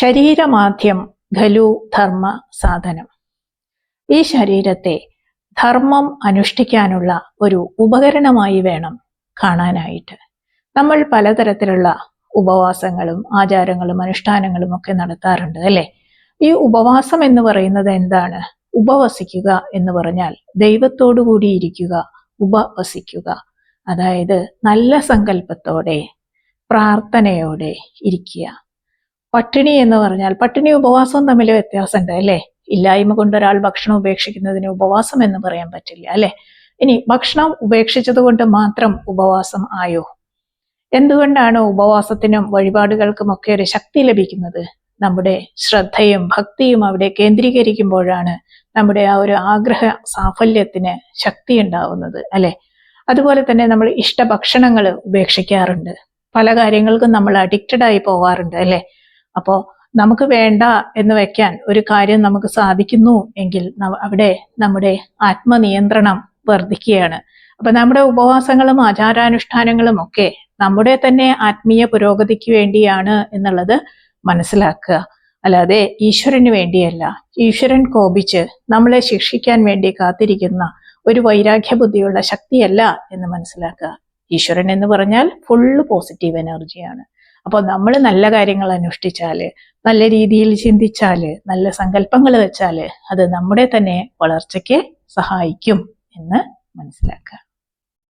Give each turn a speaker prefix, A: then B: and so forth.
A: ശരീരമാദ്യം ഖലു ധർമ്മ സാധനം. ഈ ശരീരത്തെ ധർമ്മം അനുഷ്ഠിക്കാനുള്ള ഒരു ഉപകരണമായി വേണം കാണാനായിട്ട്. നമ്മൾ പലതരത്തിലുള്ള ഉപവാസങ്ങളും ആചാരങ്ങളും അനുഷ്ഠാനങ്ങളും ഒക്കെ നടത്താറുണ്ട് അല്ലേ? ഈ ഉപവാസം എന്ന് പറയുന്നത് എന്താണ്? ഉപവസിക്കുക എന്ന് പറഞ്ഞാൽ ദൈവത്തോടു കൂടി ഇരിക്കുക ഉപവസിക്കുക. അതായത് നല്ല സങ്കല്പത്തോടെ പ്രാർത്ഥനയോടെ ഇരിക്കുക. പട്ടിണി എന്ന് പറഞ്ഞാൽ പട്ടിണി ഉപവാസവും തമ്മിൽ വ്യത്യാസമുണ്ട് അല്ലേ? ഇല്ലായ്മ കൊണ്ട് ഒരാൾ ഭക്ഷണം ഉപേക്ഷിക്കുന്നതിന് ഉപവാസം എന്ന് പറയാൻ പറ്റില്ല അല്ലേ? ഇനി ഭക്ഷണം ഉപേക്ഷിച്ചത് കൊണ്ട് മാത്രം ഉപവാസം ആയോ? എന്തുകൊണ്ടാണ് ഉപവാസത്തിനും വഴിപാടുകൾക്കും ഒക്കെ ഒരു ശക്തി ലഭിക്കുന്നത്? നമ്മുടെ ശ്രദ്ധയും ഭക്തിയും അവിടെ കേന്ദ്രീകരിക്കുമ്പോഴാണ് നമ്മുടെ ആ ഒരു ആഗ്രഹ സാഫല്യത്തിന് ശക്തി ഉണ്ടാവുന്നത് അല്ലെ? അതുപോലെ തന്നെ നമ്മൾ ഇഷ്ട ഇഷ്ടഭക്ഷണങ്ങൾ ഉപേക്ഷിക്കാറുണ്ട്. പല കാര്യങ്ങൾക്കും നമ്മൾ അഡിക്റ്റഡ് ആയി പോവാറുണ്ട് അല്ലെ? അപ്പോ നമുക്ക് വേണ്ട എന്ന് വെക്കാൻ ഒരു കാര്യം നമുക്ക് സാധിക്കുന്നു എങ്കിൽ അവിടെ നമ്മുടെ ആത്മനിയന്ത്രണം വർദ്ധിക്കുകയാണ്. അപ്പൊ നമ്മുടെ ഉപവാസങ്ങളും ആചാരാനുഷ്ഠാനങ്ങളും ഒക്കെ നമ്മുടെ തന്നെ ആത്മീയ പുരോഗതിക്ക് വേണ്ടിയാണ് എന്നുള്ളത് മനസ്സിലാക്കുക. അല്ലാതെ ഈശ്വരന് വേണ്ടിയല്ല. ഈശ്വരൻ കോപിച്ച് നമ്മളെ ശിക്ഷിക്കാൻ വേണ്ടി കാത്തിരിക്കുന്ന ഒരു വൈരാഗ്യ ബുദ്ധിയുള്ള ശക്തിയല്ല എന്ന് മനസ്സിലാക്കുക. ഈശ്വരൻ എന്ന് പറഞ്ഞാൽ ഫുള്ള് പോസിറ്റീവ് എനർജിയാണ് അപ്പോൾ നമ്മൾ നല്ല കാര്യങ്ങൾ അനുഷ്ഠിച്ചാൽ നല്ല രീതിയിൽ ചിന്തിച്ചാൽ നല്ല സങ്കല്പങ്ങൾ വെച്ചാൽ അത് നമ്മുടെ തന്നെ വളർച്ചയ്ക്ക് സഹായിക്കും എന്ന് മനസ്സിലാക്കുക.